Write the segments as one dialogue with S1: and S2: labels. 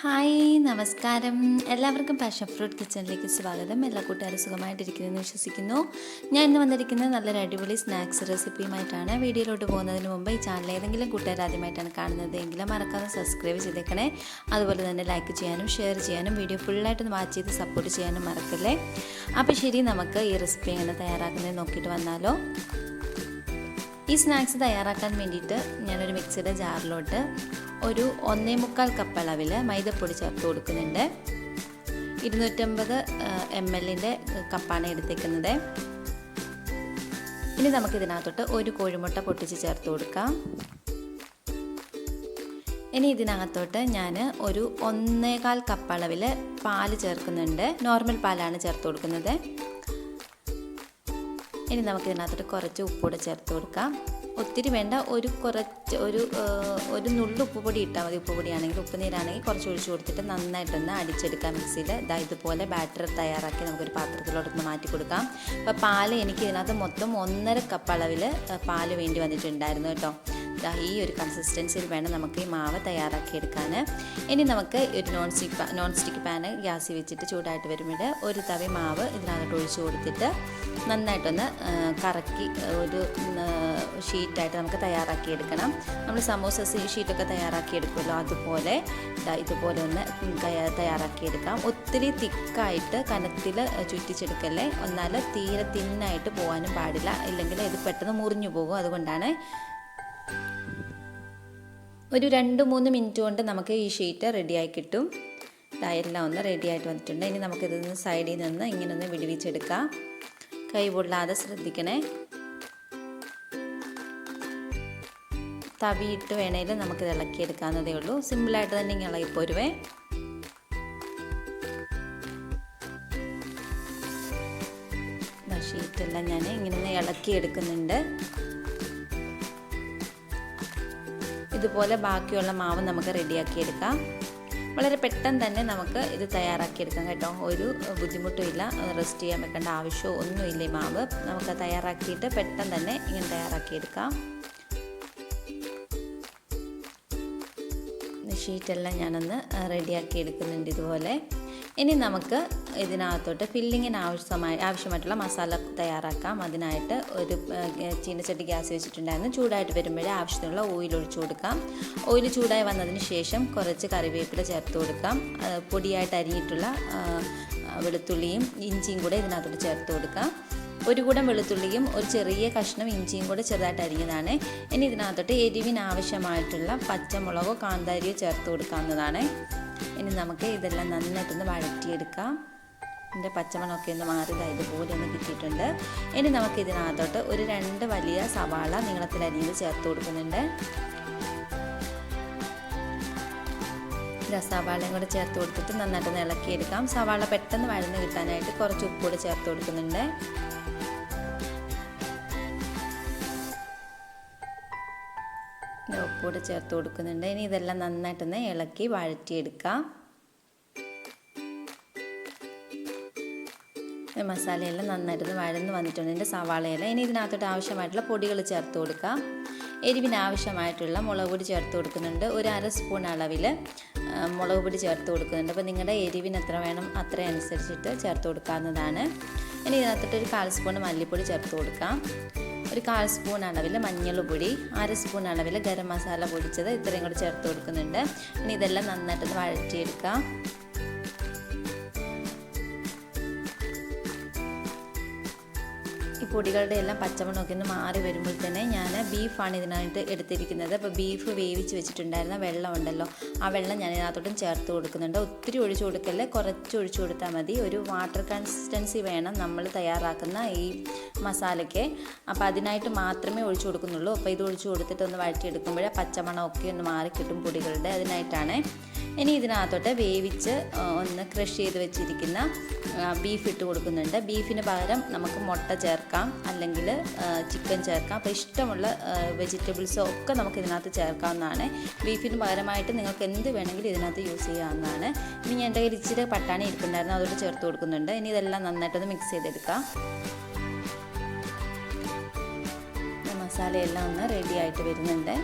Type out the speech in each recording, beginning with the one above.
S1: Hi നമസ്കാരം. എല്ലാവർക്കും passion fruit കിച്ചണിലേക്ക് സ്വാഗതം. എല്ലാ കൂട്ടുകാരും സുഖമായിട്ടിരിക്കുന്നതെന്ന് വിശ്വസിക്കുന്നു. ഞാൻ ഇന്ന് വന്നിരിക്കുന്നത് നല്ലൊരു അടിപൊളി സ്നാക്സ് റെസിപ്പിയുമായിട്ടാണ് വീഡിയോയിലോട്ട് പോകുന്നതിന് മുമ്പ് ഈ ചാനൽ ഏതെങ്കിലും കൂട്ടുകാർ ആദ്യമായിട്ടാണ് കാണുന്നത് എങ്കിലും മറക്കാതെ സബ്സ്ക്രൈബ് ചെയ്തേക്കണേ. അതുപോലെ തന്നെ ലൈക്ക് ചെയ്യാനും ഷെയർ ചെയ്യാനും വീഡിയോ ഫുള്ളായിട്ടൊന്ന് വാച്ച് ചെയ്ത് സപ്പോർട്ട് ചെയ്യാനും മറക്കല്ലേ? അപ്പോൾ ശരി നമുക്ക് ഈ റെസിപ്പി എങ്ങനെ തയ്യാറാക്കുന്നത് നോക്കിയിട്ട് വന്നാലോ. ഈ സ്നാക്സ് തയ്യാറാക്കാൻ വേണ്ടിയിട്ട് ഞാനൊരു മിക്സിയുടെ ജാറിലോട്ട് ഒരു ഒന്നേ മുക്കാൽ കപ്പ് അളവിൽ മൈദപ്പൊടി ചേർത്ത് കൊടുക്കുന്നുണ്ട്. ഇരുന്നൂറ്റമ്പത് എം എല്ലിന്റെ കപ്പാണ് എടുത്തേക്കുന്നത്. ഇനി നമുക്കിതിനകത്തോട്ട് ഒരു കോഴിമുട്ട പൊട്ടിച്ച് ചേർത്ത് കൊടുക്കാം. ഇനി ഇതിനകത്തോട്ട് ഞാൻ ഒരു ഒന്നേകാൽ കപ്പ് അളവിൽ പാൽ ചേർക്കുന്നുണ്ട്. നോർമൽ പാലാണ് ചേർത്ത് കൊടുക്കുന്നത്. ഇനി നമുക്കിതിനകത്തോട്ട് കുറച്ച് ഉപ്പൂടെ ചേർത്ത് കൊടുക്കാം. ഒത്തിരി വേണ്ട ഒരു കുറച്ച് ഒരു ഒരു നുള്ളു ഉപ്പ് പൊടി ഇട്ടാൽ മതി. ഉപ്പ് പൊടിയാണെങ്കിൽ ഉപ്പ് നീരാണെങ്കിൽ കുറച്ച് ഒഴിച്ചു കൊടുത്തിട്ട് നന്നായിട്ടൊന്ന് അടിച്ചെടുക്കാം മിക്സിയിൽ. ഇതാ ഇതുപോലെ ബാറ്റർ തയ്യാറാക്കി നമുക്കൊരു പാത്രത്തിലോട്ടൊന്ന് മാറ്റി കൊടുക്കാം. അപ്പോൾ പാൽ എനിക്ക് ഇതിനകത്ത് മൊത്തം ഒന്നര കപ്പ് അളവിൽ പാൽ വേണ്ടി വന്നിട്ടുണ്ടായിരുന്നു കേട്ടോ. ഈ ഒരു കൺസിസ്റ്റൻസിയിൽ വേണം നമുക്ക് ഈ മാവ് തയ്യാറാക്കിയെടുക്കാൻ ഇനി നമുക്ക് ഒരു non stick non stick pan ഗ്യാസിൽ വെച്ചിട്ട് ചൂടായിട്ട് വരുമ്പോൾ ഒരു തവി മാവ് ഇതിനകത്ത് ഒഴിച്ചു കൊടുത്തിട്ട് നന്നായിട്ടൊന്ന് കറക്കി ഒരു ഷീറ്റായിട്ട് നമുക്ക് തയ്യാറാക്കിയെടുക്കണം. നമ്മൾ സമൂസ ഷീറ്റൊക്കെ തയ്യാറാക്കിയെടുക്കുമല്ലോ അതുപോലെ. ഇതുപോലെ ഒന്ന് തയ്യാറാക്കിയെടുക്കാം. ഒത്തിരി തിക്കായിട്ട് കനത്തിൽ ചുറ്റിച്ചെടുക്കല്ലേ? എന്നാൽ തീരെ തിന്നായിട്ട് പോകാനും പാടില്ല. ഇല്ലെങ്കിൽ ഇത് പെട്ടെന്ന് മുറിഞ്ഞു പോകും. അതുകൊണ്ടാണ് ഒരു രണ്ട് മൂന്ന് മിനിറ്റ് കൊണ്ട് നമുക്ക് ഈ ഷീറ്റ് റെഡിയായി കിട്ടും. എല്ലാം ഒന്ന് റെഡി ആയിട്ട് വന്നിട്ടുണ്ട്. ഇനി നമുക്കിത് നിന്ന് സൈഡിൽ നിന്ന് ഇങ്ങനെ ഒന്ന് വിടുവിച്ചെടുക്കാം. കൈ പൊള്ളാതെ ശ്രദ്ധിക്കണേ. തവിയിട്ട് വേണേൽ നമുക്കിത് ഇളക്കിയെടുക്കാവുന്നതേ ഉള്ളൂ. സിമ്പിളായിട്ട് തന്നെ ഇങ്ങനെ ഇളകിപ്പോരുവേ ഷീറ്റെല്ലാം ഞാൻ ഇങ്ങനെ ഇളക്കി ഇളക്കിയെടുക്കുന്നുണ്ട്. ഇതുപോലെ ബാക്കിയുള്ള മാവ് നമുക്ക് റെഡിയാക്കി എടുക്കാം വളരെ പെട്ടെന്ന് തന്നെ നമുക്ക് ഇത് തയ്യാറാക്കിയെടുക്കാം കേട്ടോ. ഒരു ബുദ്ധിമുട്ടും ഇല്ല റെസ്റ്റ് ചെയ്യാൻ വെക്കേണ്ട ആവശ്യമോ ഒന്നുമില്ല ഈ മാവ്. നമുക്ക് തയ്യാറാക്കിയിട്ട് പെട്ടെന്ന് തന്നെ ഇങ്ങനെ തയ്യാറാക്കിയെടുക്കാം. ഷീറ്റെല്ലാം ഞാനൊന്ന് റെഡിയാക്കി എടുക്കുന്നുണ്ട് ഇതുപോലെ. ഇനി നമുക്ക് ഇതിനകത്തോട്ട് ഫില്ലിങ്ങിന് ആവശ്യമായി ആവശ്യമായിട്ടുള്ള മസാല തയ്യാറാക്കാം. അതിനായിട്ട് ഒരു ചീനച്ചട്ടി ഗ്യാസ് വെച്ചിട്ടുണ്ടായിരുന്നു. ചൂടായിട്ട് വരുമ്പോഴേ ആവശ്യത്തിനുള്ള ഓയിൽ ഒഴിച്ചു കൊടുക്കാം. ഓയിൽ ചൂടായി വന്നതിന് ശേഷം കുറച്ച് കറിവേപ്പില ചേർത്ത് കൊടുക്കാം. പൊടിയായിട്ട് അരിഞ്ഞിട്ടുള്ള വെളുത്തുള്ളിയും ഇഞ്ചിയും കൂടെ ഇതിനകത്തോട്ട് ചേർത്ത് കൊടുക്കാം. ഒരു കൂടം വെളുത്തുള്ളിയും ഒരു ചെറിയ കഷ്ണം ഇഞ്ചിയും കൂടെ ചെറുതായിട്ട് അരിഞ്ഞതാണ്. ഇനി ഇതിനകത്തോട്ട് എരിവിന് ആവശ്യമായിട്ടുള്ള പച്ചമുളകോ കാന്താരിയോ ചേർത്ത് കൊടുക്കാവുന്നതാണ്. ഇനി നമുക്ക് ഇതെല്ലാം നന്നായിട്ടൊന്ന് വഴറ്റിയെടുക്കാം. ഇതിന്റെ പച്ചമണമൊക്കെ ഒന്ന് മാറിയതായി ഇതുപോലെ ഒന്ന് കിട്ടിയിട്ടുണ്ട്. ഇനി നമുക്ക് ഇതിനകത്തോട്ട് ഒരു രണ്ട് വലിയ സവാള നീളത്തിൽ അരിഞ്ഞത് ചേർത്ത് കൊടുക്കുന്നുണ്ട്. സവാളയും കൂടെ ചേർത്ത് കൊടുത്തിട്ട് നന്നായിട്ടൊന്ന് ഇളക്കിയെടുക്കാം. സവാള പെട്ടെന്ന് വഴന്ന് കിട്ടാനായിട്ട് കുറച്ച് ഉപ്പ് കൂടെ ചേർത്ത് കൊടുക്കുന്നുണ്ട്. ഉപ്പൂടെ ചേർത്ത് കൊടുക്കുന്നുണ്ട്. ഇനി ഇതെല്ലാം നന്നായിട്ടൊന്ന് ഇളക്കി വഴറ്റിയെടുക്കാം. മസാലയെല്ലാം നന്നായിട്ടൊന്ന് വഴന്ന് വന്നിട്ടുണ്ട് എന്റെ സവാളയെല്ലാം. ഇനി ഇതിനകത്തോട്ട് ആവശ്യമായിട്ടുള്ള പൊടികൾ ചേർത്ത് കൊടുക്കാം. എരിവിന് ആവശ്യമായിട്ടുള്ള മുളക് പൊടി ചേർത്ത് കൊടുക്കുന്നുണ്ട്. ഒരു അര സ്പൂൺ അളവിൽ മുളക് പൊടി ചേർത്ത് കൊടുക്കുന്നുണ്ട്. അപ്പോൾ നിങ്ങളുടെ എരിവിന് എത്ര വേണം അത്ര അനുസരിച്ചിട്ട് ചേർത്ത് കൊടുക്കാവുന്നതാണ്. ഇനി ഇതിനകത്തോട്ട് ഒരു കാൽ സ്പൂൺ മല്ലിപ്പൊടി ചേർത്ത് കൊടുക്കാം. ഒരു കാൽ സ്പൂൺ അളവിൽ മഞ്ഞൾപ്പൊടി അര സ്പൂൺ അളവിൽ ഗരം മസാല പൊടിച്ചത് ഇത്രയും കൂടി ചേർത്ത് കൊടുക്കുന്നുണ്ട്. ഇനി ഇതെല്ലാം നന്നായിട്ടൊന്ന് വഴറ്റിയെടുക്കാം. ഈ പൊടികളുടെ എല്ലാം പച്ചമണമൊക്കെ ഒന്ന് മാറി വരുമ്പോൾ തന്നെ ഞാൻ ബീഫാണ് ഇതിനായിട്ട് എടുത്തിരിക്കുന്നത്. അപ്പോൾ ബീഫ് വേവിച്ച് വെച്ചിട്ടുണ്ടായിരുന്ന വെള്ളം ഉണ്ടല്ലോ ആ വെള്ളം ഞാൻ ഇതിനകത്തോട്ടും ചേർത്ത് കൊടുക്കുന്നുണ്ട്. ഒത്തിരി ഒഴിച്ചു കൊടുക്കല്ലേ കുറച്ച് ഒഴിച്ചു കൊടുത്താൽ മതി. ഒരു വാട്ടർ കൺസിസ്റ്റൻസി വേണം നമ്മൾ തയ്യാറാക്കുന്ന ഈ മസാലയ്ക്ക്. അപ്പോൾ അതിനായിട്ട് മാത്രമേ ഒഴിച്ചു കൊടുക്കുന്നുള്ളൂ. അപ്പോൾ ഇത് ഒഴിച്ചു കൊടുത്തിട്ട് ഒന്ന് വഴറ്റിയെടുക്കുമ്പോഴേ പച്ചമണമൊക്കെ ഒന്ന് മാറി കിട്ടും പൊടികളുടെ അതിനായിട്ടാണ്. ഇനി ഇതിനകത്തോട്ട് വേവിച്ച് ഒന്ന് ക്രഷ് ചെയ്ത് വെച്ചിരിക്കുന്ന ബീഫ് ഇട്ട് കൊടുക്കുന്നുണ്ട്. ബീഫിന് പകരം നമുക്ക് മുട്ട ചേർക്കാം. അല്ലെങ്കിൽ ചിക്കൻ ചേർക്കാം. അപ്പോൾ ഇഷ്ടമുള്ള വെജിറ്റബിൾസോ ഒക്കെ നമുക്ക് ഇതിനകത്ത് ചേർക്കാവുന്നതാണ്. ബീഫിന് പകരമായിട്ട് നിങ്ങൾക്ക് എന്ത് വേണമെങ്കിലും ഇതിനകത്ത് യൂസ് ചെയ്യാവുന്നതാണ്. ഇനി എന്റെ കയ്യിൽ ഇച്ചിരി പട്ടാണി ഇരിപ്പുണ്ടായിരുന്നു. അതോട് ചേർത്ത് കൊടുക്കുന്നുണ്ട്. ഇനി ഇതെല്ലാം നന്നായിട്ടൊന്ന് മിക്സ് ചെയ്തെടുക്കാം. മസാലയെല്ലാം ഒന്ന് റെഡി ആയിട്ട് വരുന്നുണ്ട്.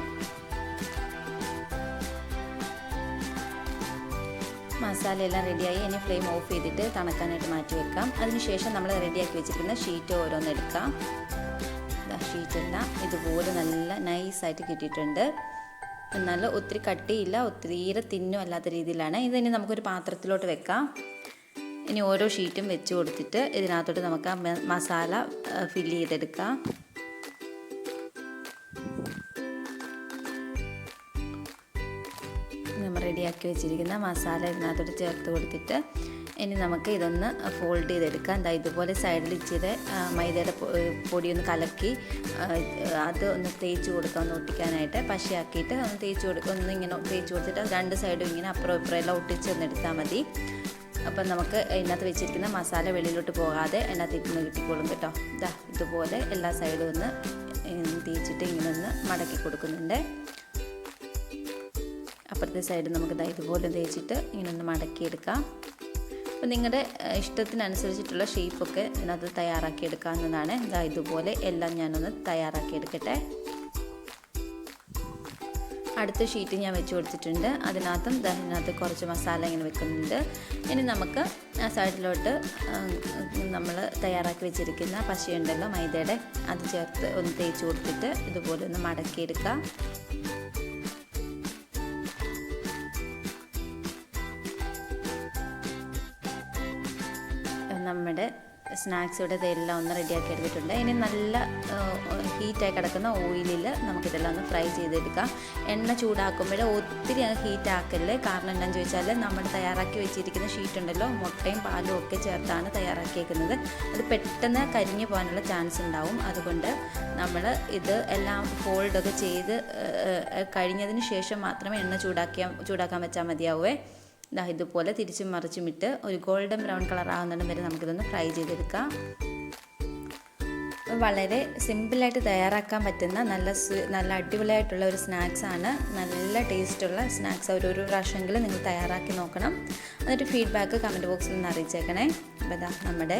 S1: മസാല എല്ലാം റെഡിയായി ഇനി ഫ്ലെയിം ഓഫ് ചെയ്തിട്ട് തണുക്കാനായിട്ട് മാറ്റി വെക്കാം. അതിനുശേഷം നമ്മൾ റെഡിയാക്കി വെച്ചിരിക്കുന്ന ഷീറ്റ് ഓരോന്ന് എടുക്കാം. ഷീറ്റെല്ലാം ഇതുപോലെ നല്ല നൈസായിട്ട് കിട്ടിയിട്ടുണ്ട്. എന്നാൽ ഒത്തിരി കട്ടിയില്ല ഒത്തിരി തീരെ തിന്നും അല്ലാത്ത രീതിയിലാണ്. ഇതിനി നമുക്കൊരു പാത്രത്തിലോട്ട് വെക്കാം. ഇനി ഓരോ ഷീറ്റും വെച്ച് കൊടുത്തിട്ട് ഇതിനകത്തോട്ട് നമുക്ക് മസാല ഫില്ല് ചെയ്തെടുക്കാം. നമ്മൾ റെഡിയാക്കി വെച്ചിരിക്കുന്ന മസാല ഇതിനകത്തോട്ട് ചേർത്ത് കൊടുത്തിട്ട് ഇനി നമുക്ക് ഇതൊന്ന് ഫോൾഡ് ചെയ്തെടുക്കാം. എന്താ ഇതുപോലെ സൈഡിൽ ഇച്ചിരി മൈദയുടെ പൊടി ഒന്ന് കലക്കി അത് ഒന്ന് തേച്ച് കൊടുക്കാം ഒന്ന് ഒട്ടിക്കാനായിട്ട്. പശയാക്കിയിട്ട് ഒന്ന് തേച്ച് കൊടുക്കുക ഒന്ന് ഇങ്ങനെ തേച്ച് കൊടുത്തിട്ട് രണ്ട് സൈഡും ഇങ്ങനെ അപ്പുറം ഇപ്പുറം എല്ലാം ഒട്ടിച്ച് ഒന്ന് എടുത്താൽ മതി. അപ്പം നമുക്ക് ഇതിനകത്ത് വെച്ചിരിക്കുന്ന മസാല വെളിയിലോട്ട് പോകാതെ അതിനകത്ത് ഇരുന്ന് കിട്ടിക്കോളും കേട്ടോ. ഇതാ ഇതുപോലെ എല്ലാ സൈഡും ഒന്ന് തേച്ചിട്ട് ഇങ്ങനെ ഒന്ന് മടക്കി കൊടുക്കുന്നുണ്ട്. അപ്പുറത്തെ സൈഡ് നമുക്ക് ഇതാ ഇതുപോലെ തേച്ചിട്ട് ഇങ്ങനെ ഒന്ന് മടക്കിയെടുക്കാം അപ്പോൾ നിങ്ങളുടെ ഇഷ്ടത്തിനനുസരിച്ചിട്ടുള്ള ഷേപ്പൊക്കെ ഇതിനകത്ത് തയ്യാറാക്കി എടുക്കാവുന്നതാണ് ഇതാ ഇതുപോലെ എല്ലാം ഞാനൊന്ന് തയ്യാറാക്കി എടുക്കട്ടെ അടുത്ത ഷീറ്റ് ഞാൻ വെച്ച് കൊടുത്തിട്ടുണ്ട്. അതിനകത്തും ദഹനകത്ത് കുറച്ച് മസാല ഇങ്ങനെ വെക്കുന്നുണ്ട്. ഇനി നമുക്ക് ആ സൈഡിലോട്ട് നമ്മൾ തയ്യാറാക്കി വെച്ചിരിക്കുന്ന പശയുണ്ടല്ലോ മൈദയുടെ അത് ചേർത്ത് ഒന്ന് തേച്ച് കൊടുത്തിട്ട് ഇതുപോലെ ഒന്ന് മടക്കിയെടുക്കാം. സ്നാക്സ് ഇവിടെ ഇതെല്ലാം ഒന്ന് റെഡിയാക്കി എടുത്തിട്ടുണ്ട്. ഇനി നല്ല ഹീറ്റായി കിടക്കുന്ന ഓയിലിൽ നമുക്കിതെല്ലാം ഒന്ന് ഫ്രൈ ചെയ്തെടുക്കാം. എണ്ണ ചൂടാക്കുമ്പോൾ ഒത്തിരി അങ്ങ് ഹീറ്റാക്കല്ലേ കാരണം എന്താണെന്ന് ചോദിച്ചാൽ നമ്മൾ തയ്യാറാക്കി വെച്ചിരിക്കുന്ന ഷീറ്റ് ഉണ്ടല്ലോ മുട്ടയും പാലും ഒക്കെ ചേർത്താണ് തയ്യാറാക്കിയേക്കുന്നത്. അത് പെട്ടെന്ന് കരിഞ്ഞു പോകാനുള്ള ചാൻസ് ഉണ്ടാവും. അതുകൊണ്ട് നമ്മൾ ഇത് എല്ലാം ഫോൾഡൊക്കെ ചെയ്ത് കഴിഞ്ഞതിന് ശേഷം മാത്രമേ എണ്ണ ചൂടാക്കിയാൽ ചൂടാക്കാൻ വെച്ചാൽ മതിയാവുമേ ഇതാ ഇതുപോലെ തിരിച്ചും മറിച്ചും ഇട്ട് ഒരു ഗോൾഡൻ ബ്രൗൺ കളർ ആകുന്നിടം വരെ നമുക്കിതൊന്ന് ഫ്രൈ ചെയ്തെടുക്കാം. വളരെ സിമ്പിളായിട്ട് തയ്യാറാക്കാൻ പറ്റുന്ന നല്ല നല്ല അടിപൊളിയായിട്ടുള്ള ഒരു സ്നാക്സാണ് നല്ല ടേസ്റ്റുള്ള സ്നാക്സ് ഒരു പ്രാവശ്യമെങ്കിലും നിങ്ങൾ തയ്യാറാക്കി നോക്കണം. എന്നിട്ട് ഫീഡ്ബാക്ക് കമന്റ് ബോക്സിൽ നിന്ന് അറിയിച്ചേക്കണേ. അപ്പോൾ ഇതാ നമ്മുടെ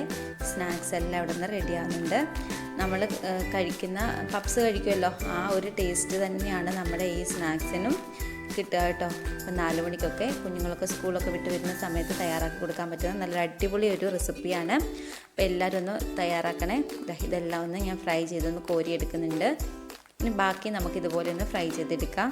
S1: സ്നാക്സ് എല്ലാം അവിടെ നിന്ന് റെഡി ആവുന്നുണ്ട്. നമ്മൾ കഴിക്കുന്ന പപ്സ് കഴിക്കുമല്ലോ. ആ ഒരു ടേസ്റ്റ് തന്നെയാണ് നമ്മുടെ ഈ സ്നാക്സിനും കിട്ടുക കേട്ടോ. ഇപ്പം നാല് മണിക്കൊക്കെ കുഞ്ഞുങ്ങളൊക്കെ സ്കൂളൊക്കെ വിട്ട് വരുന്ന സമയത്ത് തയ്യാറാക്കി കൊടുക്കാൻ പറ്റുന്ന നല്ല അടിപൊളി ഒരു റെസിപ്പിയാണ് അപ്പോൾ എല്ലാവരും ഒന്ന് തയ്യാറാക്കണേ. ഇതെല്ലാം ഒന്ന് ഞാൻ ഫ്രൈ ചെയ്തൊന്ന് കോരിയെടുക്കുന്നുണ്ട്. ഇനി ബാക്കി നമുക്ക് ഇതുപോലെ ഒന്ന് ഫ്രൈ ചെയ്തെടുക്കാം.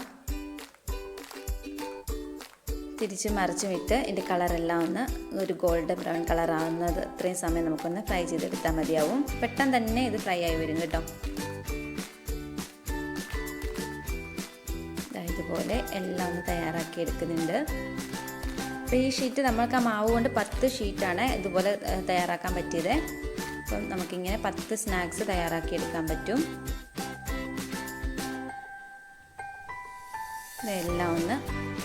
S1: തിരിച്ച് മറിച്ചും ഇട്ട് ഇതിന്റെ കളറെല്ലാം ഒന്ന് ഒരു ഗോൾഡൻ ബ്രൗൺ കളർ ആവുന്നത് ഇത്രയും സമയം നമുക്കൊന്ന് ഫ്രൈ ചെയ്തെടുത്താൽ മതിയാവും. പെട്ടെന്ന് തന്നെ ഇത് ഫ്രൈ ആയി വരും കേട്ടോ. ഇതുപോലെ എല്ലാം ഒന്ന് തയ്യാറാക്കി എടുക്കുന്നുണ്ട്. അപ്പോൾ ഈ ഷീറ്റ് നമ്മൾക്ക് ആ മാവ് കൊണ്ട് പത്ത് ഷീറ്റാണ് ഇതുപോലെ തയ്യാറാക്കാൻ പറ്റിയത്. അപ്പം നമുക്കിങ്ങനെ പത്ത് സ്നാക്സ് തയ്യാറാക്കി എടുക്കാൻ പറ്റും. ഇതെല്ലാം ഒന്ന്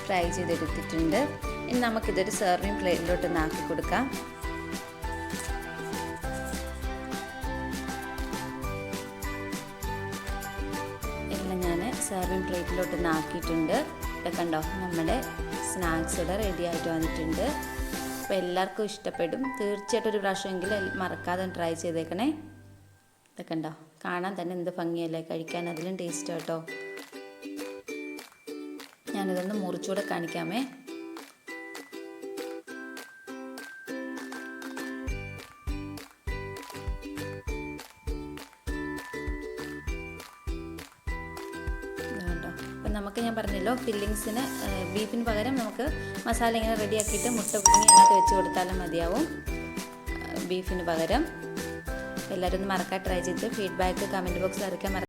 S1: ഫ്രൈ ചെയ്തെടുത്തിട്ടുണ്ട്. ഇനി നമുക്കിതൊരു സെർവിങ് പ്ലേറ്റിലോട്ട് ഒന്ന് ആക്കി കൊടുക്കാം. എല്ലാം ഞാൻ സെർവിങ് പ്ലേറ്റിലോട്ട് ഒന്ന് ആക്കിയിട്ടുണ്ട് ഇപ്പം കണ്ടോ നമ്മുടെ സ്നാക്സ് ഇവിടെ റെഡി ആയിട്ട് വന്നിട്ടുണ്ട്. അപ്പോൾ എല്ലാവർക്കും ഇഷ്ടപ്പെടും. തീർച്ചയായിട്ടും ഒരു പ്രാവശ്യമെങ്കിലും മറക്കാതെ ട്രൈ ചെയ്തേക്കണേ. ഇതൊക്കെ ഉണ്ടോ കാണാൻ തന്നെ എന്ത് ഭംഗിയല്ലേ കഴിക്കാൻ അതിലും ടേസ്റ്റ് കേട്ടോ. ഞാനിതൊന്ന് മുറിച്ചുകൂടെ കാണിക്കാമേ. നമുക്ക് ഞാൻ പറഞ്ഞല്ലോ ഫില്ലിങ്സിന് ബീഫിന് പകരം നമുക്ക് മസാല ഇങ്ങനെ റെഡിയാക്കിയിട്ട് മുട്ട പുഴുങ്ങി അതിനകത്ത് വെച്ച് കൊടുത്താലും മതിയാവും. ബീഫിന് പകരം. എല്ലാവരും ഒന്ന് മറക്കാൻ ട്രൈ ചെയ്ത് ഫീഡ്ബാക്ക് കമന്റ് ബോക്സിൽ അറിയിക്കാൻ